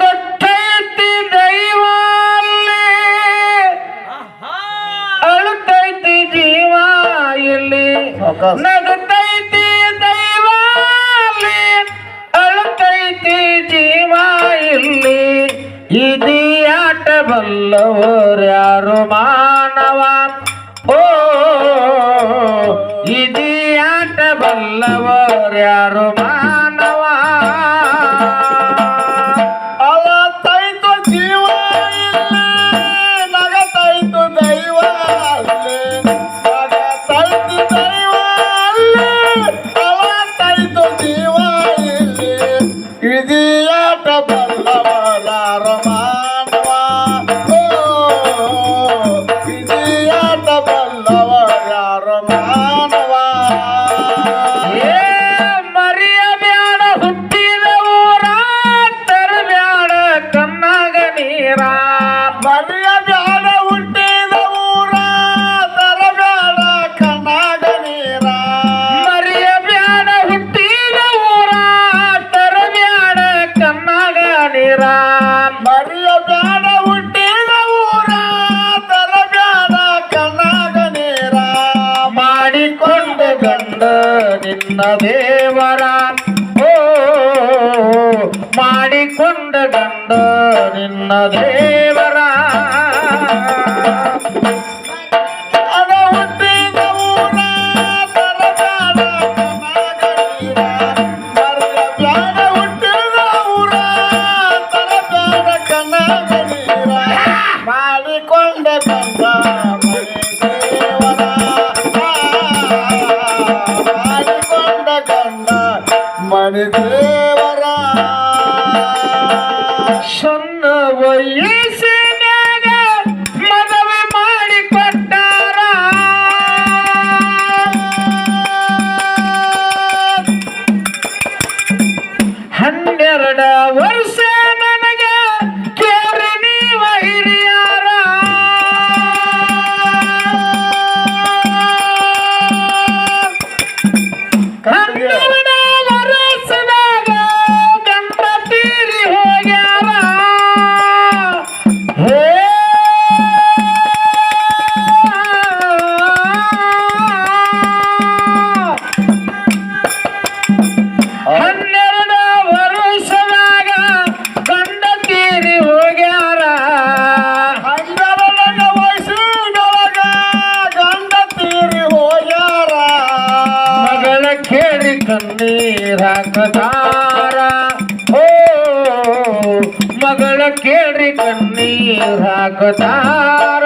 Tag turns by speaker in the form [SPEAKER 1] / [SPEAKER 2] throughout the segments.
[SPEAKER 1] ಗೊತ್ತೈತಿ ದೈವ ಅಳುತ್ತೈತಿ ಜೀವ ಇಲ್ಲಿ. ಗಂಡ ನಿನ್ನ ದೇವರ
[SPEAKER 2] 成了
[SPEAKER 1] 我一 ಕಣ್ಣೀರ್
[SPEAKER 2] ಹಾಕುತ್ತಾರ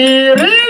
[SPEAKER 2] Piriri!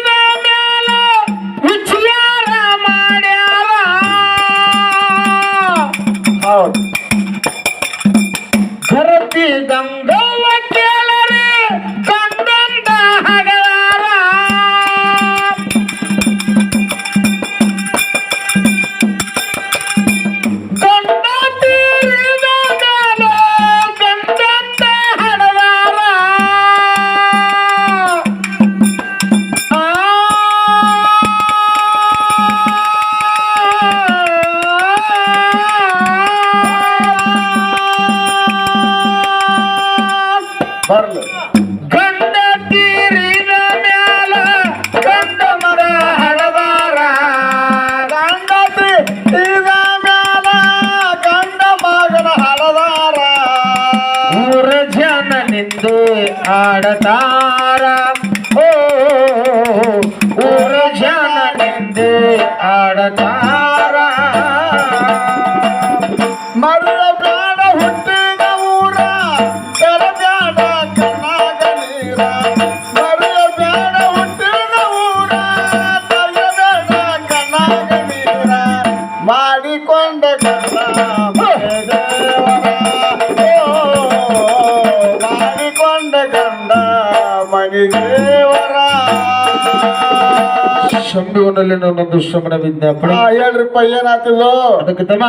[SPEAKER 1] ಶಂಭುವಿನಲ್ಲಿ ನನ್ನೊಂದು ಶ್ರಮಣ ವಿಜ್ಞಾಪನೆ
[SPEAKER 2] ಹೇಳ್ರಿಪ್ಪ ಏನಾತಿದು
[SPEAKER 1] ಅದಕ್ಕೆ ತಮ್ಮ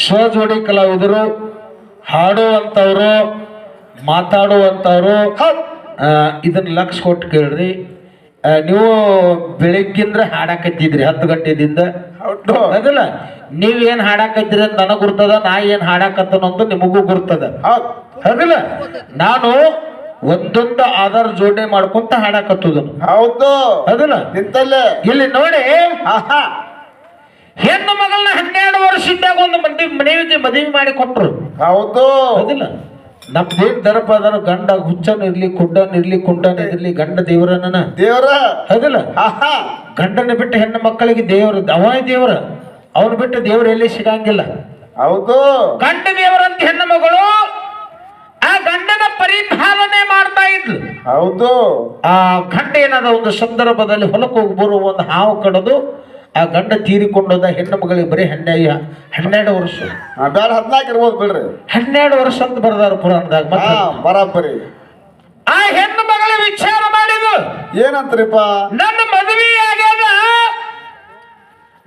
[SPEAKER 1] ಸ್ವಜೋಡಿ ಕಲಾವಿದರು ಹಾಡುವಂಥವ್ರು ಮಾತಾಡುವಂಥವ್ರು ಇದನ್ನ ಲಕ್ಷ ಕೊಟ್ಟು ಕೇಳ್ರಿ. ನೀವು ಬೆಳಿಗ್ಗಿಂದ್ರೆ ಹಾಡಾಕತ್ತಿದ್ರಿ ಹತ್ತು ಗಂಟೆದಿಂದ
[SPEAKER 2] ಹೌದು.
[SPEAKER 1] ಅದಲ್ಲ ನೀವ್ ಏನ್ ಹಾಡಾಕತ್ತೀರಿ ಅಂತ ನನಗ್ ಗುರ್ತದ ನಾ ಏನ್ ಹಾಡಾಕತ್ತನಂತ ನಿಮಗೂ ಗುರ್ತದ. ಅದಲ್ಲ ನಾನು ಒಂದೊಂದು ಆಧಾರ್ ಜೋಡಣೆ ಮಾಡ್ಕೊಂತ ಹಾಡಾಕತ್ತದ
[SPEAKER 2] ಹೌದು.
[SPEAKER 1] ಅದನ್ನ
[SPEAKER 2] ನಿಂತಲ್ಲೇ.
[SPEAKER 1] ಇಲ್ಲಿ ನೋಡಿ. ಹೆಣ್ಣು ಮಗಳನ್ನ ಹನ್ನೆರಡು ಇದ್ದಾಗ ಒಂದು ಮಂದಿ ಮನೆಗೆ ಮದುವೆ ಮಾಡಿ ಕೊಟ್ರು.
[SPEAKER 2] ಹೌದು.
[SPEAKER 1] ಅದಿಲ್ಲ ನಮ್ದೇನ್ ದರ್ಪ ಅದರ ಗಂಡ ಹುಚ್ಚನ್ ಇರ್ಲಿ ಕುಡ್ಡನ್ ಇರ್ಲಿ ಕುಂಡನ್ ಇರ್ಲಿ ಗಂಡ ದೇವರನ್ನ.
[SPEAKER 2] ದೇವರ.
[SPEAKER 1] ಹೌದಿಲ್ಲ?
[SPEAKER 2] ಆಹಾ.
[SPEAKER 1] ಗಂಡನ ಬಿಟ್ಟು ಹೆಣ್ಣು ಮಕ್ಕಳಿಗೆ ದೇವರು ಅವ ದೇವರ. ಅವ್ರು ಬಿಟ್ಟು ದೇವರು ಎಲ್ಲಿ ಸಿಗಂಗಿಲ್ಲ.
[SPEAKER 2] ಹೌದು.
[SPEAKER 1] ಗಂಡ ದೇವರಂತ ಹೆಣ್ಣು ಮಗಳು ಪರಿಪಾಲನೆ ಮಾಡ್ತಾ ಇದ್ಲು.
[SPEAKER 2] ಹೌದು.
[SPEAKER 1] ಆ ಗಂಡ ಏನಾದ ಒಂದು ಸಂದರ್ಭದಲ್ಲಿ ಹೊಲಕ್ಕೆ ಹೋಗಿ ಬರುವ ಒಂದು ಹಾವು ಕಡದು ಆ ಗಂಡ ತೀರಿಕೊಂಡೋದ ಹೆಣ್ಣು ಮಗಳಿಗೆ ಬರೀ ಹನ್ನೆರಡು ಹನ್ನೆರಡು ವರ್ಷ.
[SPEAKER 2] ಬೇಡ ಹದಿನಾಲ್ಕು ಇರ್ಬೋದು ಬಿಡ್ರಿ.
[SPEAKER 1] ಹನ್ನೆರಡು ವರ್ಷ ಅಂತ ಬರ್ದಾರ ಪುರಾಣದಾಗ ಮತ್ತೆ.
[SPEAKER 2] ಬರಾಬರಿ.
[SPEAKER 1] ಆ ಹೆಣ್ಣು ಮಗಳ ವಿಚಾರ ಮಾಡಿದ್ರು
[SPEAKER 2] ಏನಂತ್ರಿಪ್ಪ?
[SPEAKER 1] ನನ್ನ ಮದುವೆ ಆಗ್ಯಾದ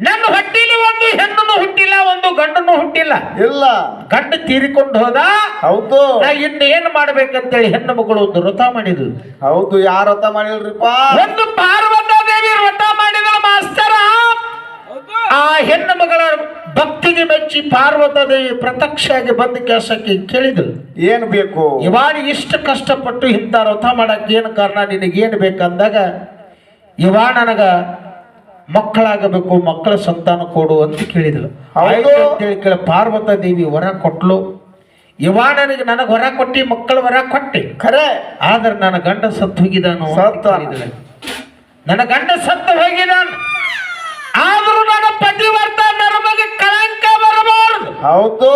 [SPEAKER 1] ನನ್ನ ಹೊಟ್ಟಿಲಿ ಒಂದು ಹೆಣ್ಣನ್ನು ಹುಟ್ಟಿಲ್ಲ ಒಂದು ಗಂಡನು ಹುಟ್ಟಿಲ್ಲ.
[SPEAKER 2] ಇಲ್ಲ.
[SPEAKER 1] ಗಂಡು ತೀರಿಕೊಂಡು ಹೋದ
[SPEAKER 2] ಹೌದು.
[SPEAKER 1] ನಾ ಇನ್ನು ಏನ್ ಮಾಡ್ಬೇಕಂತೇಳಿ ಹೆಣ್ಣು ಮಗಳು ಒಂದು ವ್ರತ ಮಾಡಿದ್ರು
[SPEAKER 2] ಹೌದು ಯಾರ ವ್ರತ ಮಾಡಿಲ್ರಿಪ್ಪ?
[SPEAKER 1] ಒಂದು ಪಾರ್ವತ ದೇವಿ ವ್ರತ ಮಾಡಿದ ಮಾಸ್ತರ. ಆ ಹೆಣ್ಣು ಮಗಳ ಭಕ್ತಿಗೆ ಮೆಚ್ಚಿ ಪಾರ್ವತ ದೇವಿ ಪ್ರತ್ಯಕ್ಷವಾಗಿ ಬಂದ ಕೆಲಸಕ್ಕೆ ಕೇಳಿದ್ರು
[SPEAKER 2] ಏನ್ ಬೇಕು?
[SPEAKER 1] ಇವಾಗ ಇಷ್ಟು ಕಷ್ಟಪಟ್ಟು ಇಂಥ ವ್ರತ ಮಾಡಕ್ಕೆ ಏನು ಕಾರಣ? ನಿನಗೇನು ಬೇಕಂದಾಗ ಇವ ನನಗ ಮಕ್ಕಳಾಗಬೇಕು ಮಕ್ಕಳ ಸಂತಾನ ಕೊಡು ಅಂತ ಕೇಳಿದಳು. ಅಂತೇಳಿ ಕೇಳಿ ಪಾರ್ವತ ದೇವಿ ವರ ಕೊಟ್ಲು. ಇವ ನನಗೆ ನನಗೆ ವರ ಕೊಟ್ಟಿ ಮಕ್ಕಳ ವರ ಕೊಟ್ಟೆ.
[SPEAKER 2] ಖರೆ.
[SPEAKER 1] ಆದ್ರೆ ನನ್ನ ಗಂಡ ಸತ್ತು ಹೋಗಿದಾನು. ನನ್ನ ಗಂಡ ಸತ್ತು ಹೋಗಿದಾನ ಆದ್ರೂ ನನ್ನ ಪತಿವರ್ತ ಧರ್ಮಕ್ಕೆ ಕಳಂಕ ಬರಬಾರದು.
[SPEAKER 2] ಹೌದು.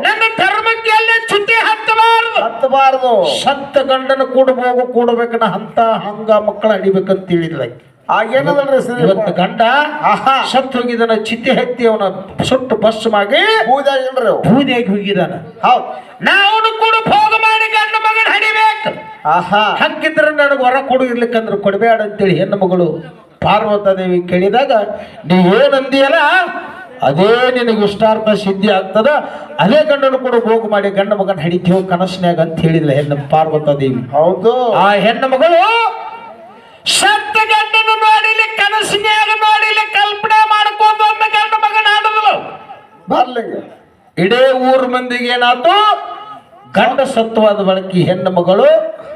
[SPEAKER 1] ನನ್ನ ಧರ್ಮಕ್ಕೆ ಅಲ್ಲಿ ಹತ್ತಬಾರ್ದು. ಹತ್ತಬಾರದು.
[SPEAKER 2] ಹತ್ತಬಾರ್ದು
[SPEAKER 1] ಸತ್ತ ಗಂಡನ ಕೂಡಬೇಕು ಕೂಡಬೇಕನ್ನ ಹಂತ ಹಂಗ ಮಕ್ಕಳ ಅಡಿಬೇಕಂತ ಹೇಳಿದ್ಲ ಆಕಿ.
[SPEAKER 2] ಆಗೇನದಲ್ರಿ
[SPEAKER 1] ಇವತ್ತು ಗಂಡ
[SPEAKER 2] ಆಹಾ.
[SPEAKER 1] ಸತ್ತು ಚಿತ್ತೆ ಚಿತೆ ಹತ್ತಿ ಅವನ ಸುಟ್ಟು ಭಸ್ಮಾಗಿ
[SPEAKER 2] ಅವು.
[SPEAKER 1] ಬೂದಿಯಾಗಿ ಹೋಗಿದಾನ
[SPEAKER 2] ಹೌದು.
[SPEAKER 1] ನಾವು ಕೂಡ ಭೋಗ ಮಾಡಿ ಗಂಡ ಮಗನ ಹಡಿಬೇಕು.
[SPEAKER 2] ಆಹಾ.
[SPEAKER 1] ಹಂಗಿದ್ರೆ ನನಗೆ ವರ ಕೊಡು ಇರ್ಲಿಕ್ಕಂದ್ರೆ ಕೊಡಬೇಡ ಅಂತೇಳಿ ಹೆಣ್ಣು ಮಗಳು ಪಾರ್ವತಾದೇವಿ ಕೇಳಿದಾಗ ನೀ ಏನಂದಿಯಲ್ಲ? ಅದೇ ನಿನಗೆ ಇಷ್ಟಾರ್ಥ ಸಿದ್ಧಿ ಆಗ್ತದ. ಅದೇ ಗಂಡನು ಕೂಡ ಹೋಗು ಮಾಡಿ ಗಂಡ ಮಗನ ಹಡಿತೀವೋ ಕನಸಿನ್ಯಾಗ? ಅಂತ ಹೇಳಿದ್ಲ ಹೆಣ್ಣು ಪಾರ್ವತ ದೇವಿ.
[SPEAKER 2] ಹೌದು.
[SPEAKER 1] ಆ ಹೆಣ್ಣು ಮಗಳು ಸತ್ತ ಗಂಡನು ನೋಡಿಲಿ ಕನಸಿನ್ಯಾಗ ನೋಡಿಲಿ ಕಲ್ಪನೆ ಮಾಡ್ಕೊಂಡು ಒಮ್ಮೆ ಗಂಡ ಮಗನ ಆಡದಳು
[SPEAKER 2] ಬರ್ಲಿಂಗ.
[SPEAKER 1] ಇಡೇ ಊರ್ ಮಂದಿಗೆ ಏನಾಯ್ತು? ಗಂಡ ಸತ್ವಾದ ಬಳಕೆ ಹೆಣ್ಣು ಮಗಳು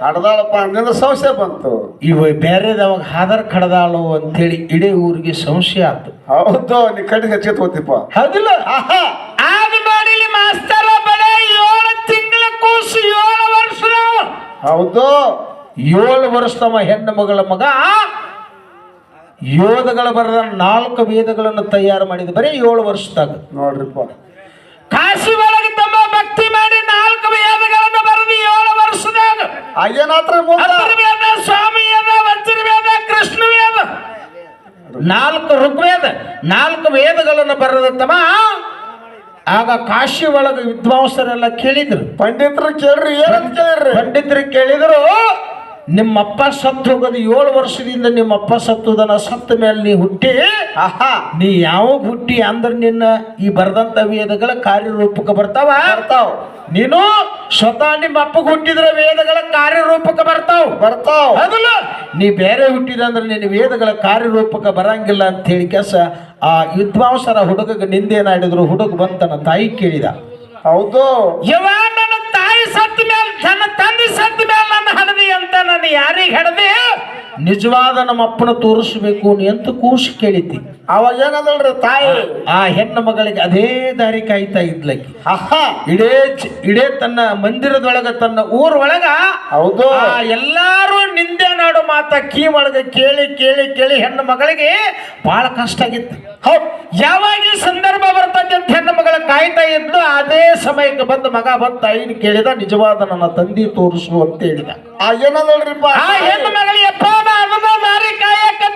[SPEAKER 2] ಹಡ್ದಾಳಪ್ಪ ಅಂದಿಂದ ಸಂಶಯ ಬಂತು.
[SPEAKER 1] ಇವ ಬೇರೆದವಾಗ ಹಾದರ್ ಕಡದಾಳು ಅಂತೇಳಿ ಇಡೀ ಊರಿಗೆ ಸಂಶಯ ಆಯ್ತು
[SPEAKER 2] ಹೌದು ನೀ ಕಣ್ಣಿಗೆ ಹಚ್ಚಿತ್ ಹೋತಿಪ್ಪ
[SPEAKER 1] ಹೌದಿಲ್ಲ?
[SPEAKER 2] ಆಹಾ.
[SPEAKER 1] ಆಗ ನೋಡಿಲಿ ಮಾಸ್ತರ ಬಳೆ ಏಳು ತಿಂಗಳ ಕೂಸು ಏಳು ವರ್ಷ
[SPEAKER 2] ಹೌದು.
[SPEAKER 1] ಏಳು ವರ್ಷ ತಮ್ಮ ಹೆಣ್ಣು ಮಗಳ ಮಗ. ಯೋಧಗಳ ಬರೆದ ನಾಲ್ಕು ವೇದಗಳನ್ನು ತಯಾರು ಮಾಡಿದ ಬರೀ ಏಳು ವರ್ಷದಾಗ.
[SPEAKER 2] ನೋಡ್ರಿಪ್ಪ.
[SPEAKER 1] ಕಾಶಿ ಒಳಗೆ ತಮ್ಮ ಭಕ್ತಿ ಮಾಡಿ ನಾಲ್ಕು ವೇದಗಳನ್ನು ಬರೆದು ಏಳು ವರ್ಷದಾಗ. ಅಯ್ಯನಾತ್ರ ಸ್ವಾಮಿ ವೇದ ವಜ್ರವೇದ ಕೃಷ್ಣ ವೇದ ನಾಲ್ಕು ಋಗ್ವೇದ ನಾಲ್ಕು ವೇದಗಳನ್ನು ಬರೆದ ತಮ್ಮ. ಆಗ ಕಾಶಿ ಒಳಗೆ ವಿದ್ವಾಂಸರೆಲ್ಲ ಕೇಳಿದ್ರು.
[SPEAKER 2] ಪಂಡಿತರು ಕೇಳ್ರಿ ಏನಂತ ಕೇಳ್ರಿ?
[SPEAKER 1] ಪಂಡಿತರು ಕೇಳಿದ್ರು ನಿಮ್ಮಪ್ಪ ಸತ್ತು ಹೋಗೋದು ಏಳು ವರ್ಷದಿಂದ ನಿಮ್ಮಪ್ಪ ಸತ್ತುದನ ಸತ್ತ ಮೇಲೆ ನೀ ಹುಟ್ಟಿ
[SPEAKER 2] ಆಹಾ.
[SPEAKER 1] ನೀ ಯಾವ ಹುಟ್ಟಿ ಅಂದ್ರೆ ನಿನ್ನ ಈ ಬರೆದಂತ ವೇದಗಳ ಕಾರ್ಯರೂಪಕ್ಕೆ ಬರ್ತಾವ?
[SPEAKER 2] ಬರ್ತಾವ.
[SPEAKER 1] ನೀನು ಸ್ವತಃ ನಿಮ್ಮ ಅಪ್ಪಗೆ ಹುಟ್ಟಿದ್ರೆ ವೇದಗಳ ಕಾರ್ಯರೂಪಕ್ಕೆ ಬರ್ತಾವ.
[SPEAKER 2] ಬರ್ತಾವ.
[SPEAKER 1] ಅದಲ್ಲ ನೀ ಬೇರೆ ಹುಟ್ಟಿದ ಅಂದ್ರೆ ನಿನ್ನ ವೇದಗಳ ಕಾರ್ಯರೂಪಕ್ಕೆ ಬರಂಗಿಲ್ಲ ಅಂತ ಹೇಳಿ ಕೆಲಸ ಆ ವಿದ್ವಾಂಸರ ಹುಡುಗಗೆ ನಿಂದೇನಾಡಿದ್ರು ಹುಡುಗ ಬಂತನ ತಾಯಿ ಕೇಳಿದ.
[SPEAKER 2] ಹೌದು.
[SPEAKER 1] ಯವ ಸತ್ತ ಮೇಲೆ ಜನ ತಂದೆ ಸತ್ತ ಮೇಲೆ ನನ್ನ ಹಣದಿ ಅಂತ ನನ್ನ ಯಾರಿಗೆ ಹಡದೆ ನಿಜವಾದ ನಮ್ಮ ಅಪ್ಪನ ತೋರಿಸ್ಬೇಕು ಅಂತ ಕೂಸು ಕೇಳಿತಿ
[SPEAKER 2] ಅವಾಗ ಏನದಲ್ರಿ ತಾಯಿ?
[SPEAKER 1] ಆ ಹೆಣ್ಣು ಮಗಳಿಗೆ ಅದೇ ದಾರಿ ಕಾಯ್ತಾ ಇದ್ಲಕ್ಕಿ.
[SPEAKER 2] ಆಹಾ
[SPEAKER 1] ಇಡೇ ಇಡೇ ತನ್ನ ಮಂದಿರದೊಳಗ ತನ್ನ ಊರೊಳಗ
[SPEAKER 2] ಹೌದು.
[SPEAKER 1] ಆ ಎಲ್ಲಾರು ನಿಂದೆ ನಾಡು ಮಾತ ಕೀ ಒಳಗ ಕೇಳಿ ಕೇಳಿ ಕೇಳಿ ಹೆಣ್ಣು ಮಗಳಿಗೆ ಬಹಳ ಕಷ್ಟ ಆಗಿತ್ತು. ಹೌದು. ಯಾವಾಗ ಈ ಸಂದರ್ಭ ಬರ್ತದೆ ಅಂತ ಹೆಣ್ಣು ಮಗಳ ಕಾಯ್ತಾ ಇದ್ಲು ಅದೇ ಸಮಯಕ್ಕೆ ಬಂದು ಮಗ ಬಂತ ತಾಯಿನ ಕೇಳಿದ ನಿಜವಾದ ನನ್ನ ತಂದಿ ತೋರಿಸು ಅಂತ ಹೇಳಿದ. ಆ ಹೆಣ್ಣು ಮಗಳಿಗೆ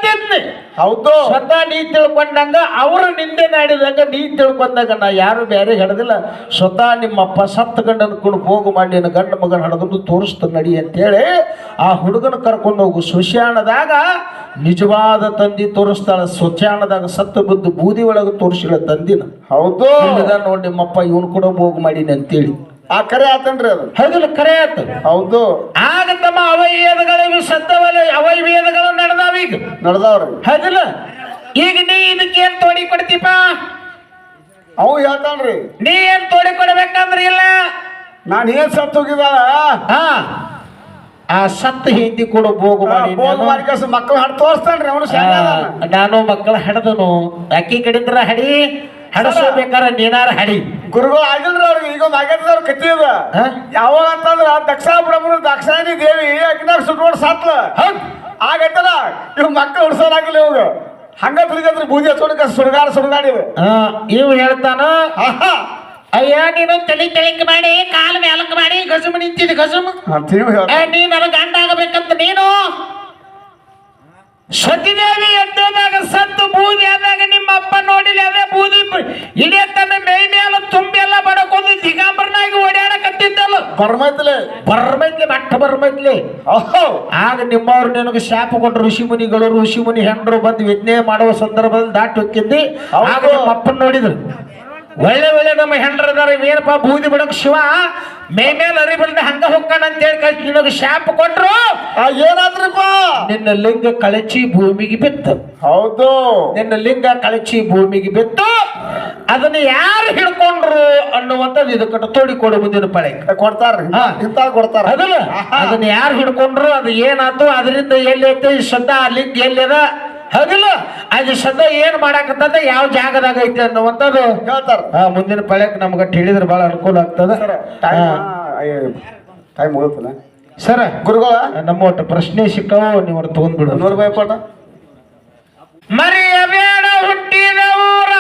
[SPEAKER 1] ಯಪ್ಪ ನಾ ಅದನ್ನ ದಾರಿ ಕಾಯಕ್ ಹೊಡ್ಯಾಕತ್ತಿದ್ನಿ
[SPEAKER 2] ಹೌದು.
[SPEAKER 1] ಸ್ವತಃ ನೀ ತಿಳ್ಕೊಂಡಂಗ ಅವರು ನಿಂದೆ ನಾಡಿದಂಗ ನೀ ತಿಳ್ಕೊಂಡಾಗ ನಾ ಯಾರು ಬೇರೆ ಹಿಡದಿಲ್ಲ ಸ್ವತಃ ನಿಮ್ಮಪ್ಪ ಸತ್ತ ಗಂಡನ ಕೂಡ ಹೋಗು ಮಾಡಿ ನಿನ್ನ ಗಂಡ ಮಗನ ಹಡದನ್ನು ತೋರಿಸ್ತ ನಡಿ ಅಂತೇಳಿ ಆ ಹುಡುಗನ ಕರ್ಕೊಂಡು ಹೋಗು. ಸುಶಾಣದಾಗ ನಿಜವಾದ ತಂದಿ ತೋರಿಸ್ತಾಳ. ಸುಶಾಣದಾಗ ಸತ್ತು ಬಂದು ಬೂದಿ ಒಳಗೆ ತೋರಿಸಿಲ್ಲ ತಂದಿನ.
[SPEAKER 2] ಹೌದು.
[SPEAKER 1] ನೋಡಿ ನಿಮ್ಮಪ್ಪ ಇವನು ಕೂಡ ಹೋಗು ಮಾಡೀನಿ ಅಂತೇಳಿ
[SPEAKER 2] ಆ ಕರೆ ಆತನ್ರಿ ಅದು.
[SPEAKER 1] ಹೌದಿಲ್ಲ ಕರೆ ಆತ.
[SPEAKER 2] ಹೌದು.
[SPEAKER 1] ಆಗ ತಮ್ಮ ಅವಯವೇದಗಳಿವೆ ಸತ್ತವಲ್ಲ ಅವಯವೇದಗಳು ನಡೆದಾವೀಗ?
[SPEAKER 2] ನಡ್ದಾವ್ರಿ.
[SPEAKER 1] ಹೌದಿಲ್ಲ? ಈಗ ನೀ ಇದಕ್ಕೇನ್ ತೋಡಿ ಕೊಡ್ತೀಪ?
[SPEAKER 2] ಅವು ಹೇಳ್ತಾನ್ರಿ.
[SPEAKER 1] ನೀ ಏನ್ ತೋಡಿ ಕೊಡ್ಬೇಕಂದ್ರ ಇಲ್ಲ?
[SPEAKER 2] ನಾನು ಏನ್ ಸತ್ತು ಹೋಗಿದಾಳ
[SPEAKER 1] ಹಾ. ಆ ಸತ್ತ ಹಿಂದಿ ಕೂಡ ಭೋಗ ಮಾಡಿ
[SPEAKER 2] ಮಕ್ಕಳು ಹಡ್ ತೋರಿಸ್ತಾನ್ರಿ ಅವನು
[SPEAKER 1] ನಾನು ಮಕ್ಕಳ ಹಡದನು. ಅಕ್ಕಿ ಕಡಿದ್ರ ಹಡಿ ಹಡಸಬೇಕಾರೆ ನೀನಾರ ಹಡಿ.
[SPEAKER 2] ಗುರುಗಳು ಆಗಿಲ್ರ ಅವ್ರಿಗೆ ಈಗ ಒಂದು ಆಗ್ಯದವ್ರ ಕತ್ತಿ ಅದ. ಯಾವಾಗ ಅಂತಂದ್ರ ದಕ್ಷ ಬ್ರಹ್ಮಣ ದಕ್ಷಾಯಣಿ ದೇವಿ ಅಗ್ನಾಗ ಸುಟ್ಕೊಂಡು ಸಾತ್ಲ.
[SPEAKER 1] ಆಗತ್ತಲ್ಲ
[SPEAKER 2] ಆಗೈತಲ್ಲ ಇವ್ ಮಕ್ಕಳು ಉಡ್ಸೋದಾಗಿಲ್ಲ ಇವಾಗ. ಹಂಗ ತಿಳಿದ್ರೆ ಬೂದಿ ಹಚ್ಚೋಡಕ ಸುಡುಗಾಡ ಸುಡುಗಾಡಿವೆ
[SPEAKER 1] ಇವ್. ಹೇಳ್ತಾನ ಅಯ್ಯ ನೀನು ತಲೆ ತೆಳಿಕ್ ಮಾಡಿ ಕಾಲು ಮೇಲಕ್ ಮಾಡಿ ಗಸುಮ ನಿಂತಿದ್ ಗಸುಮ ನೀನು ಗಂಡ ಆಗಬೇಕಂತ ನೀನು? ಸತಿದೇವಿ ಎದ್ದಾಗ ಸತ್ತು ಬೂದಿ ಆದಾಗ ನಿಮ್ಮ ಅಪ್ಪ ನೋಡಿಲ್ಲ ಅದೇ ಬೂದಿ ಇಡೀ ತನ್ನ ಮೈ ಮೇಲೆ ತುಂಬಿ ಎಲ್ಲ ಬಡಕೊಂಡು ದಿಗಂಬರನಾಗಿ ಓಡಾಡಕತ್ತಿದ್ದಲ್ಲ.
[SPEAKER 2] ಬರ್ಮೈತ್ಲೆ.
[SPEAKER 1] ಬರ್ಮೈತ್ಲೆ ಮಟ್ಟ ಬರ್ಮೈತ್ಲೆ.
[SPEAKER 2] ಓಹೋ.
[SPEAKER 1] ಆಗ ನಿಮ್ಮವ್ರು ನಿನಗೆ ಶಾಪ ಕೊಟ್ಟರು ಋಷಿ ಮುನಿಗಳು ಋಷಿ ಮುನಿ ಹೆಂಡರು ಬಂದು ವಿಜ್ಞೆ ಮಾಡುವ ಸಂದರ್ಭದಲ್ಲಿ ದಾಟಿ ಹೋಗಿದ್ದಿ ಆಗ ನಿಮ್ಮ ಅಪ್ಪನ ನೋಡಿದ್ರು. ಒಳ್ಳೆ ಒಳ್ಳೆ ನಮ್ಮ ಹೆಂಡ್ರದಾರ ಏನಪ್ಪ ಬೂದಿ ಬಿಡಕ್ ಶಿವ? ಮೇ ಮೇಲೆ ಬಿಡ ಹಂಗ ಹೊಕ್ಕಣ ಅಂತ ಹೇಳಿ ನಿನಗೆ ಶಾಪ್ ಕೊಟ್ರು?
[SPEAKER 2] ಆ ಏನಾದ್ರಿಪ್ಪ?
[SPEAKER 1] ನಿನ್ನ ಲಿಂಗ ಕಳಚಿ ಭೂಮಿಗೆ ಬಿತ್ತು.
[SPEAKER 2] ಹೌದು.
[SPEAKER 1] ನಿನ್ನ ಲಿಂಗ ಕಳಚಿ ಭೂಮಿಗೆ ಬಿತ್ತು. ಅದನ್ನ ಯಾರು ಹಿಡ್ಕೊಂಡ್ರು ಅನ್ನುವಂಥದ್ದು ಇದಕ್ಕೆ ತೋಡಿ ಕೊಡು ಮುಂದಿನ ಪಳೆ.
[SPEAKER 2] ಕೊಡ್ತಾರ್ರಿ. ಇಂತ ಕೊಡ್ತಾರ.
[SPEAKER 1] ಅದನ್ನ ಯಾರು ಹಿಡ್ಕೊಂಡ್ರು ಅದು ಏನಾಯ್ತು? ಅದರಿಂದ ಎಲ್ಲಿ ಐತೆ? ಶಬ್ದ ಲಿಂಕ್ ಎಲ್ಲಿದ? ಹೌದಿಲ್ಲ ಅದು ಸದ್ಯ ಏನ್ ಮಾಡಾಕತ್ತದ? ಯಾವ ಜಾಗದಾಗ ಐತೆ ಅನ್ನುವಂಥದ್ದು
[SPEAKER 2] ಹೇಳ್ತಾರ
[SPEAKER 1] ಮುಂದಿನ ಪಳ್ಯಕ್ ನಮ್ಗೆ ಹೇಳಿದ್ರೆ ಬಹಳ ಅನುಕೂಲ ಆಗ್ತದ.
[SPEAKER 2] ಸರ್ ಟೈಮ್
[SPEAKER 1] ಸರ
[SPEAKER 2] ಗುರುಗಳ?
[SPEAKER 1] ನಮ್ಮ ಒಟ್ಟು ಪ್ರಶ್ನೆ ಸಿಕ್ಕವು ನೀವು ತಗೊಂಡ್ಬಿಡು
[SPEAKER 2] ನೂರು ರೂಪಾಯಿ ಪಾಠ
[SPEAKER 1] ಮರೆಯಬೇಡ ಹುಟ್ಟಿದ ಊರ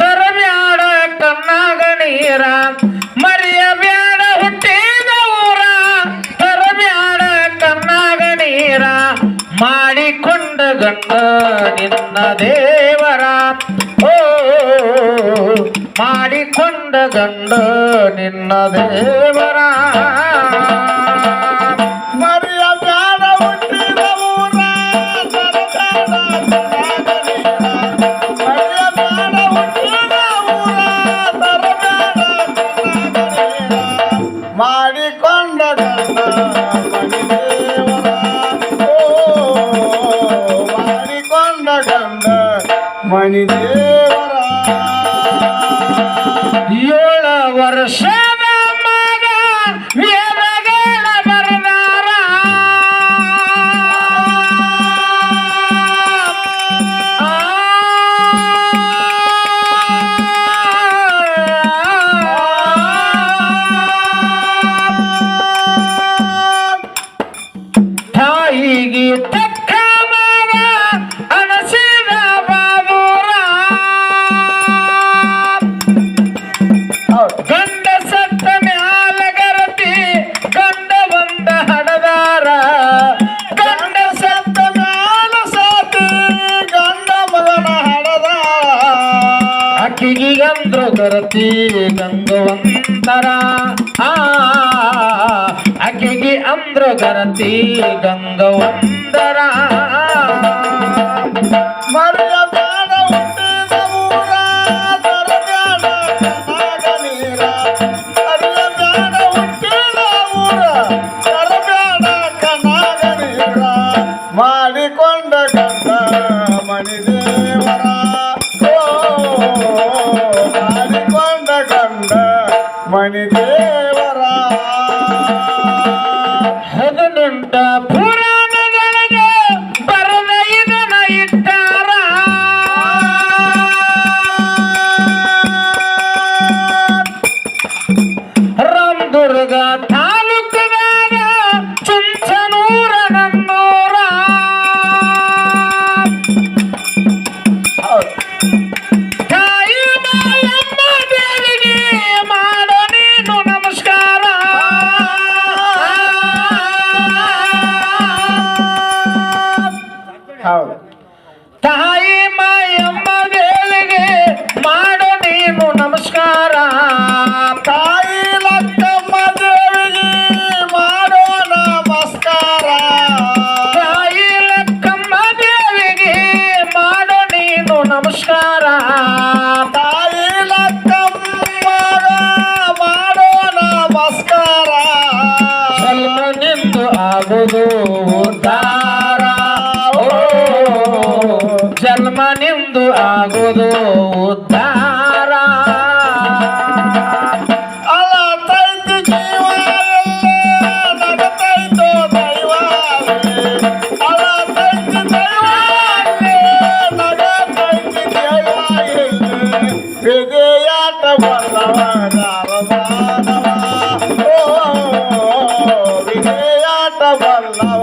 [SPEAKER 1] ತರಬ್ಯಾಡ ಕಣ್ಣಾಗ ನೀರ. ಗಂಡ ನಿನ್ನ ದೇವರ ಓ ಮಾಡಿಕೊಂಡ ಗಂಡ ನಿನ್ನ ದೇವರ. ಗರತಿ ಗಂಗವಂದರ
[SPEAKER 2] মনো কথা